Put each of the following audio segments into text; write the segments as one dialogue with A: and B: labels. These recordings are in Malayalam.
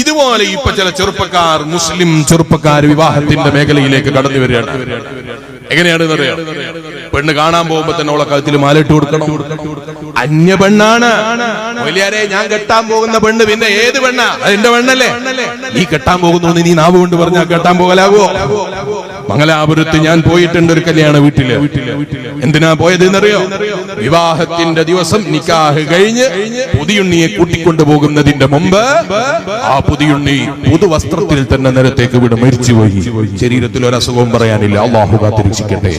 A: ഇതുപോലെ ഇപ്പൊ ചില ചെറുപ്പക്കാർ മുസ്ലിം ചെറുപ്പക്കാർ വിവാഹത്തിന്റെ മേഖലയിലേക്ക് കടന്നു വരികയാണ്. എങ്ങനെയാണെന്ന് അറിയാം? പെണ്ണ് കാണാൻ പോകുമ്പോ തന്നെ അവളെ കഴുത്തിൽ മാലിട്ട് കൊടുക്കണം. അന്യ പെണ്ണാണ്. വലിയാരെ ഞാൻ കെട്ടാൻ പോകുന്ന പെണ്ണ് പിന്നെ ഏത് പെണ്ണാ? അതെന്റെ പെണ്ണല്ലേ? നീ കെട്ടാൻ പോകുന്നു നീ നാവ് കൊണ്ട് പറഞ്ഞാൽ കെട്ടാൻ പോകലാവോ മംഗലാപുരത്ത് ഞാൻ പോയിട്ടുണ്ട് ഒരു കല്യാണ വീട്ടിൽ. എന്തിനാ പോയത് എന്നറിയോ വിവാഹത്തിന്റെ ദിവസം നിക്കാഹ് കഴിഞ്ഞ് പുതിയുണ്ണിയെ കൂട്ടിക്കൊണ്ടു പോകുന്നതിന്റെ മുമ്പ് ആ പുതിയുണ്ണി പുതുവസ്ത്രത്തിൽ തന്നെ നിരത്തേക്ക് വിട് മരിച്ചുപോയി. ശരീരത്തിൽ ഒരു അസുഖവും പറയാനില്ല. അള്ളാഹു കാത്തിരിക്കട്ടെ.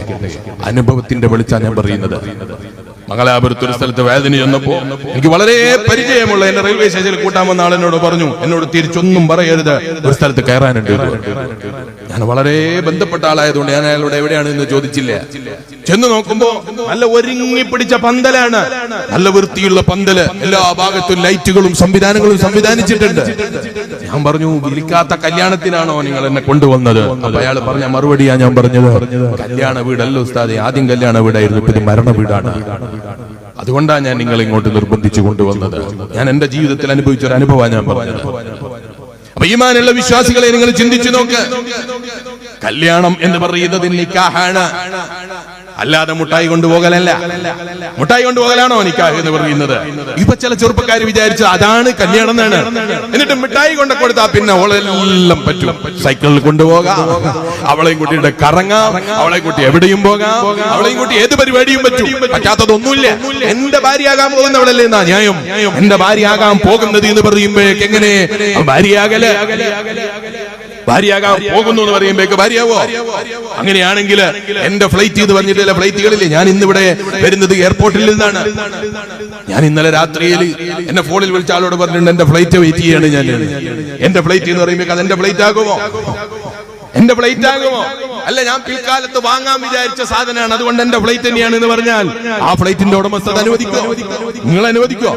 A: അനുഭവത്തിന്റെ വെളിച്ചാണ് ഞാൻ പറയുന്നത് മംഗലാപുരത്ത് ഒരു സ്ഥലത്ത് വേദന ചെന്നപ്പോ എനിക്ക് വളരെ പരിചയമുള്ള എന്നെ റെയിൽവേ സ്റ്റേഷനിൽ കൂട്ടാൻ വന്ന ആളെന്നോട് പറഞ്ഞു എന്നോട് തിരിച്ചൊന്നും പറയരുത് ഒരു സ്ഥലത്ത് കയറാനുണ്ട് ഞാൻ വളരെ ബന്ധപ്പെട്ട ആളായതുകൊണ്ട് ഞാൻ അയാളോട് എവിടെയാണ് എന്ന് ചോദിച്ചില്ല. ചെന്ന് നോക്കുമ്പോ നല്ല ഒരുങ്ങി പിടിച്ച പന്തലാണ്. നല്ല വൃത്തിയുള്ള പന്തൽ. എല്ലാ ഭാഗത്തും ലൈറ്റുകളും സംവിധാനങ്ങളും സംവിധാനിച്ചിട്ടുണ്ട്. ഞാൻ പറഞ്ഞു വിളിക്കാത്ത കല്യാണത്തിനാണോ നിങ്ങൾ എന്നെ കൊണ്ടുവന്നത്? അപ്പൊ അയാൾ പറഞ്ഞ മറുപടിയാ ഞാൻ പറഞ്ഞത്. കല്യാണ വീടല്ല ഉസ്താദെ ആദ്യം കല്യാണ വീടായിരുന്നു ഇപ്പൊ മരണ വീടാണ്. അതുകൊണ്ടാണ് ഞാൻ നിങ്ങൾ ഇങ്ങോട്ട് നിർബന്ധിച്ചു കൊണ്ടുവന്നത്. ഞാൻ എന്റെ ജീവിതത്തിൽ അനുഭവിച്ച ഒരു അനുഭവമാണ് ഞാൻ പറഞ്ഞത്. അപ്പൊ ഈമാനുള്ള വിശ്വാസികളെ നിങ്ങൾ ചിന്തിച്ചു നോക്ക്. കല്യാണം എന്ന് പറയുന്നത് നിക്കാഹാണ്. അല്ലാതെ മുട്ടായി കൊണ്ടുപോകലല്ല. മുട്ടായി കൊണ്ടുപോകലാണോ നിക്കാഹ് എന്ന് പറയുന്നത്? ഇപ്പൊ ചില ചെറുപ്പക്കാർ വിചാരിച്ച അതാണ് കല്യാണം എന്നാണ് എന്നിട്ട് മിഠായി കൊണ്ട കൊടുത്താ പിന്നെ അവളെല്ലാം പറ്റും. സൈക്കിളിൽ കൊണ്ടുപോകാം. അവളെയും കുട്ടിയുടെ കറങ്ങാം. അവളെ കുട്ടി എവിടെയും പോകാം. അവളെയും കുട്ടി ഏത് പരിപാടിയും പറ്റും. പറ്റാത്തതൊന്നുമില്ല. എന്റെ ഭാര്യയാകാൻ പോകുന്നവളല്ലേ എന്നാ ന്യായം. എന്റെ ഭാര്യയാകാൻ പോകുന്നത് എന്ന് പറയുമ്പോഴേക്ക് എങ്ങനെ? ഭാര്യയാകൽ. ഭാര്യയാകാൻ പോകുന്നു എന്ന് പറയുമ്പോഴേക്ക് ഭാര്യയാവോ? അങ്ങനെയാണെങ്കിൽ എന്റെ ഫ്ലൈറ്റ് ഇത് പറഞ്ഞിട്ടില്ല ഫ്ലൈറ്റുകളില്ലേ ഞാൻ ഇന്നിവിടെ വരുന്നത് എയർപോർട്ടിൽ നിന്നാണ്. ഞാൻ ഇന്നലെ രാത്രിയിൽ എന്നെ ഫോണിൽ വിളിച്ച ആളോട് പറഞ്ഞിട്ടുണ്ട് എന്റെ ഫ്ലൈറ്റ് വെയിറ്റ് ചെയ്യാണ് ഞാൻ. എന്റെ ഫ്ലൈറ്റ് എന്ന് പറയുമ്പോൾ അത് എന്റെ ഫ്ലൈറ്റ് ആകുമോ? എന്റെ പ്ലേറ്റ് ആകുമോ? അല്ല ഞാൻ പിൽക്കാലത്ത് വാങ്ങാൻ വിചാരിച്ച സാധനമാണ്. അതുകൊണ്ട് എന്റെ ഫ്ലൈറ്റ് തന്നെയാണ് എന്ന് പറഞ്ഞാൽ ആ ഫ്ലൈറ്റിന്റെ ഉടമസ്ഥത അനുവദിക്കോ? നിങ്ങൾ അനുവദിക്കോ?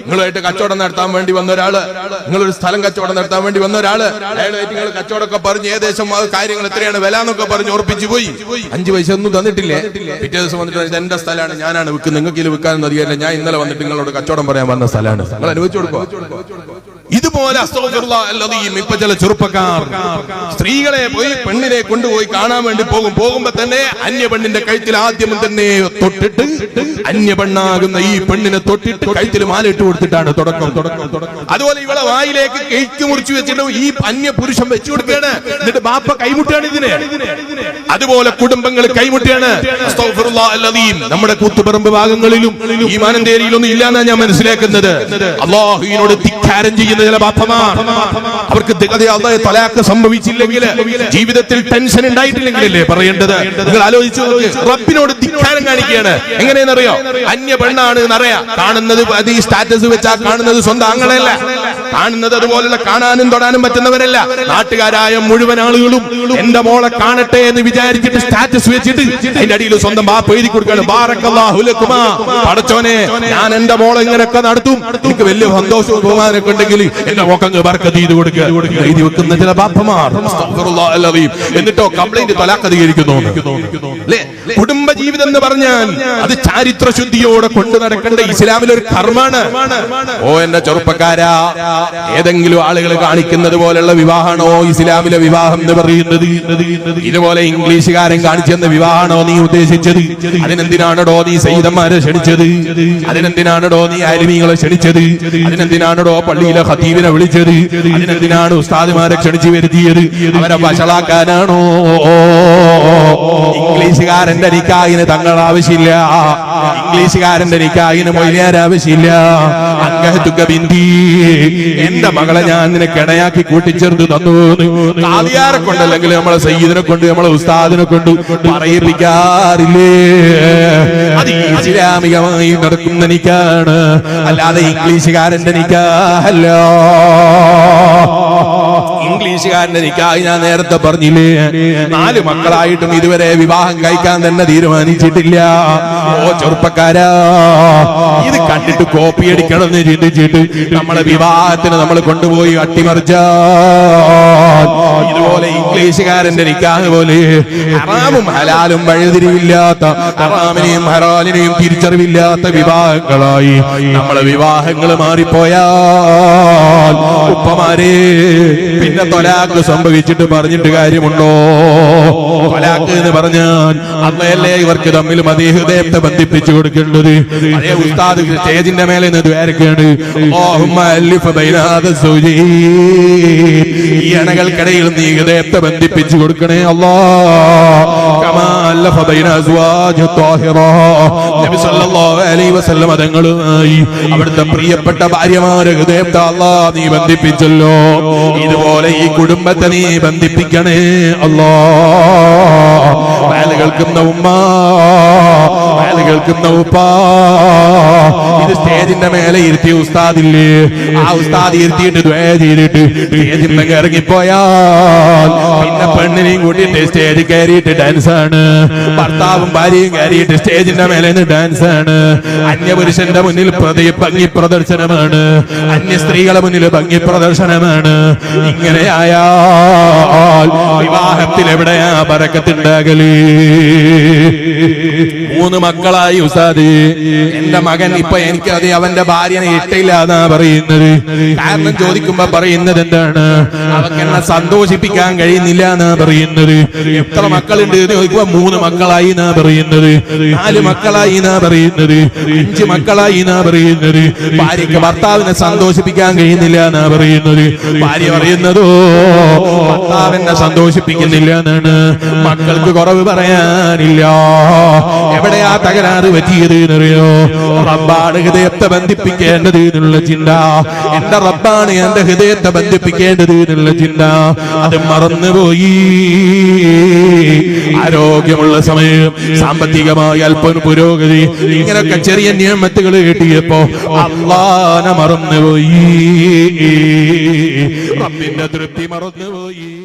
A: നിങ്ങളുമായിട്ട് കച്ചവടം നടത്താൻ വേണ്ടി വന്ന ഒരാൾ നിങ്ങളൊരു സ്ഥലം കച്ചവടം നടത്താൻ വേണ്ടി വന്ന ഒരാൾ നിങ്ങൾ കച്ചവടമൊക്കെ പറഞ്ഞ് ഏകദേശം കാര്യങ്ങൾ എത്രയാണ് വില എന്നൊക്കെ പറഞ്ഞ് ഉറപ്പിച്ചു പോയി. അഞ്ചു പൈസ ഒന്നും തന്നിട്ടില്ലേ? പിറ്റേ ദിവസം വന്നിട്ട് എന്റെ സ്ഥലമാണ് ഞാനാണ് വിൽക്കുന്നത്. നിങ്ങൾക്ക് ഇത് വിൽക്കാനൊന്നും അധികാരില്ല ഞാൻ ഇന്നലെ വന്നിട്ട് നിങ്ങളോട് കച്ചവടം പറയാൻ വന്ന സ്ഥലമാണ്. നിങ്ങൾ അനുവദിച്ചു കൊടുക്കോ ഇതുപോലെ ഇപ്പൊ ചില ചെറുപ്പക്കാർ സ്ത്രീകളെ പോയി പെണ്ണിനെ കൊണ്ടുപോയി കാണാൻ വേണ്ടി പോകും. പോകുമ്പോ തന്നെ അന്യ പെണ്ണിന്റെ കഴുത്തിൽ ആദ്യം തന്നെ തൊട്ടിട്ട് അന്യ പെണ്ണാകുന്ന ഈ പെണ്ണിനെ തൊട്ടിട്ട് കഴുത്തിൽ മാലയിട്ട് കൊടുത്തിട്ടാണ് തുടക്കം. തുടക്കം അതുപോലെ ഇവളെ വായിലേക്ക് കേക്ക് മുറിച്ചു വെച്ചിട്ട് ഈ അന്യ പുരുഷൻ വെച്ചു കൊടുക്കുകയാണ്. എന്നിട്ട് ബാപ്പ കൈമുട്ടിയാണ് ഇതിനെ. അതുപോലെ കുടുംബങ്ങൾ കൈമുട്ടിയാണ്. നമ്മുടെ കൂത്തുപറമ്പ് ഭാഗങ്ങളിലും ഈ മാനന്തേരിയിലൊന്നും ഇല്ലാന്നാ ഞാൻ മനസ്സിലാക്കുന്നത്. അള്ളാഹുവിനോട് ധിക്കാരം ചെയ്യുന്ന ചില ബാധമാർ അവർക്ക് തലാക്ക് സംഭവിച്ചില്ലെങ്കിൽ ജീവിതത്തിൽ ടെൻഷൻ ഉണ്ടായിട്ടില്ലെങ്കിലല്ലേ പറയേണ്ടത്? നിങ്ങൾ ആലോചിച്ചു റബ്ബിനോട് ധിക്കാരം കാണിക്കുകയാണ്. എങ്ങനെയെന്നറിയോ? അന്യ പെണ്ണാണ് എന്നറിയാം. കാണുന്നത് അത് ഈ സ്റ്റാറ്റസ് വെച്ചാൽ കാണുന്നത് സ്വന്തം ആങ്ങളല്ല കാണുന്നത് അതുപോലുള്ള കാണാനും തൊടാനും പറ്റുന്നവരല്ല. നാട്ടുകാരായ മുഴുവൻ ആളുകളും എന്റെ മോളെ കാണട്ടെ എന്ന് വിചാരിച്ചിട്ട് സ്റ്റാറ്റസ് വെച്ചിട്ട് അതിന്റെ അടിയിൽ സ്വന്തം ബാപ്പ് എഴുതി കൊടുക്കുകയാണ്. പടച്ചോനെ ഞാൻ എന്റെ മോളെ ഇങ്ങനെയൊക്കെ നടത്തും. എനിക്ക് വലിയ സന്തോഷവും ബഹുമാനമൊക്കെ ഉണ്ടെങ്കിൽ എന്റെ മോക്കങ്ങ് ബർക്കത്ത് ചെയ്ത് കൊടുക്കുക എഴുതി വെക്കുന്ന ചില ബാപ്പമാർ. എന്നിട്ടോ കംപ്ലൈന്റ് തലാക്കതികരിക്കുന്നു കുടുംബ ജീവിതം എന്ന് പറഞ്ഞാൽ അത് ചാരിത്ര ശുദ്ധിയോടെ കൊണ്ടു നടക്കേണ്ട ഇസ്ലാമിലെ ഒരു ഓ എന്റെ ചെറുപ്പക്കാരാ. ഏതെങ്കിലും ആളുകൾ കാണിക്കുന്നത് പോലുള്ള വിവാഹമാണോ? ഇസ്ലാമിലെ വിവാഹം എന്ന് പറയുന്നത്. ഇതുപോലെ ഇംഗ്ലീഷുകാരൻ കാണിച്ചെന്ന വിവാഹമാണോ നീ ഉദ്ദേശിച്ചത്? അതിനെന്തിനാണോ നീ സൈതന്മാരെ ക്ഷണിച്ചത്? അതിനെന്തിനാണോ നീ അരുമീങ്ങളെ ക്ഷണിച്ചത്? അതിനെന്തിനാണോ പള്ളിയിലെ ഖതീബിനെ വിളിച്ചത്? അതിനെന്തിനാണ് ഉസ്താദിമാരെ ക്ഷണിച്ചു വരുത്തിയത്? അവരെ വഷളാക്കാനാണോ? ഇംഗ്ലീഷുകാരന്റെ നിക്കായിന് തങ്ങൾ ആവശ്യമില്ല ഇംഗ്ലീഷുകാരന്റെ നിക്കായിന് മൊയ്യാൻ ആവശ്യമില്ല അങ്കഹത്തുക ബിന്ദി. എന്റെ മകളെ ഞാൻ നിനക്ക് ഇണയാക്കി കൂട്ടിച്ചേർത്ത് തന്നു കാതിയാരെ കൊണ്ടല്ലെങ്കിൽ നമ്മളെ സയ്യിദിനെ കൊണ്ട് നമ്മളെ ഉസ്താദിനെ കൊണ്ട് പറയിപ്പിക്കാറില്ലേ? അത് ഇസ്ലാമികമായി നടക്കുന്ന നിക്കാണ് അല്ലാതെ ഇംഗ്ലീഷുകാരന്റെ നിക്കാഹല്ലോ ഇംഗ്ലീഷുകാരന്റെ നിക്കാഹ് ഞാൻ നേരത്തെ പറഞ്ഞില്ലേ? നാല് മക്കളായിട്ടും ഇതുവരെ വിവാഹം കഴിക്കാൻ തന്നെ തീരുമാനിച്ചിട്ടില്ല. ഓ ചെറുപ്പക്കാരാ. ഇത് കണ്ടിട്ട് കോപ്പി അടിക്കണമെന്ന് ചിന്തിച്ചിട്ട് നമ്മളെ വിവാഹത്തിന് നമ്മൾ കൊണ്ടുപോയി അട്ടിമറിച്ച. ഇതുപോലെ ഇംഗ്ലീഷുകാരന്റെ നിക്കാഹ് പോലെ ഹറാമും ഹലാലും വഴിതിരിവില്ലാത്ത ഹറാമിനെയും ഹറാലിനെയും തിരിച്ചറിവില്ലാത്ത വിവാഹങ്ങളായി നമ്മളെ വിവാഹങ്ങൾ മാറിപ്പോയാൽ ഉപ്പമാരെ പിന്നെ തൊലാക്ക് സംഭവിച്ചിട്ട് പറഞ്ഞിട്ട് കാര്യമുണ്ടോ? തൊലാക്ക് എന്ന് പറഞ്ഞാൽ അന്നയല്ലേ ഇവർക്ക് തമ്മിൽ മതീഹൃദയത്തെ ബന്ധിപ്പിച്ചു കൊടുക്കേണ്ടത്? അതേ ഉസ്താദ് സ്റ്റേജിന്റെ മേലെ നിന്ന് ദ്വാരക്കാണ്. ഈ അണകൾക്കിടയിൽ നീ ഹൃദയത്തെ ബന്ധിപ്പിച്ചു കൊടുക്കണേ അല്ലാ കമാ അല്ലഫ ബൈന അസ്വാജ് ത്വാഹിറ. നബി സല്ലല്ലാഹു അലൈഹി വസല്ലം തങ്ങളുമായി അവിടുത്തെ പ്രിയപ്പെട്ട ഭാര്യമാരെ ഹൃദയത്തെ അല്ലാ നീ ബന്ധിപ്പിച്ചല്ലോ ഇതുപോലെ ഈ കുടുംബത്തെ നീ ബന്ധിപ്പിക്കണേ അല്ലാ വയൽ കേൾക്കുന്ന ഉമ്മ വയൽ കേൾക്കുന്ന ഉപ്പാ. ഇത് സ്റ്റേജിന്റെ മേലെ ഇരുത്തിയ ഉസ്താദില്ലേ? ആ ഉസ്താദ് ഇരുത്തിയിട്ട് ദ്വേ ചെയ്തിട്ട് സ്റ്റേജിൽ നിന്ന് പിന്നെ പെണ്ണിനെയും കൂട്ടിയിട്ട് സ്റ്റേജിൽ കയറിയിട്ട് ഡാൻസ് ആണ്. ഭർത്താവും ഭാര്യയും കയറിയിട്ട് സ്റ്റേജിന്റെ മേലെ ഡാൻസ് ആണ്. അന്യപുരുഷന്റെ മുന്നിൽ ഭംഗി പ്രദർശനമാണ്. അന്യ സ്ത്രീകളെ മുന്നിൽ ഭംഗി പ്രദർശനമാണ്. ഇങ്ങനെയായാൽ വിവാഹത്തിൽ എവിടെയാ ബറക്കത്തുണ്ടാകൽ മൂന്ന് മക്കളായി ഉസാദ് എന്റെ മകൻ ഇപ്പൊ എനിക്ക് അത് അവന്റെ ഭാര്യനെ ഇട്ടില്ല എന്നാ പറയുന്നത്. കാരണം ചോദിക്കുമ്പോ പറയുന്നത് എന്താണ്? അവക്ക് എന്നെ സന്തോഷിപ്പിക്കാൻ കഴിയുന്നില്ല എന്നാ പറയുന്നത്. എത്ര മക്കളുണ്ട് ചോദിക്കുമ്പോ മൂന്ന് മക്കളായി എന്നാ പറയുന്നത്. നാല് മക്കളായി എന്നാ പറയുന്നത്. അഞ്ച് മക്കളായി എന്നാ പറയുന്നത്. ഭാര്യക്ക് ഭർത്താവിനെ സന്തോഷിപ്പിക്കാൻ കഴിയുന്നില്ല എന്നാ പറയുന്നത്. ഭാര്യ പറയുന്നതോ ഭർത്താവിനെ സന്തോഷിപ്പിക്കുന്നില്ല എന്നാണ് മക്കൾക്ക് കുറവ് പറയാനില്ല. എവിടെയാ തകരാറ് പറ്റിയത് എന്നറിയോ റബ്ബാണ് ഹൃദയത്തെ ബന്ധിപ്പിക്കേണ്ടത് എന്നുള്ള ചിന്ത. എന്റെ റബ്ബാണ് എന്റെ ഹൃദയത്തെ ബന്ധിപ്പിക്കേണ്ടത് എന്നുള്ള ചിന്ത. അത് മറന്നുപോയി. ആരോഗ്യമുള്ള സമയം സാമ്പത്തികമായി അല്പം പുരോഗതി ഇങ്ങനൊക്കെ ചെറിയ നിയമത്തുകൾ കിട്ടിയപ്പോ അള്ളാന മറന്നുപോയി. റബ്ബിന്റെ തൃപ്തി മറന്നുപോയി.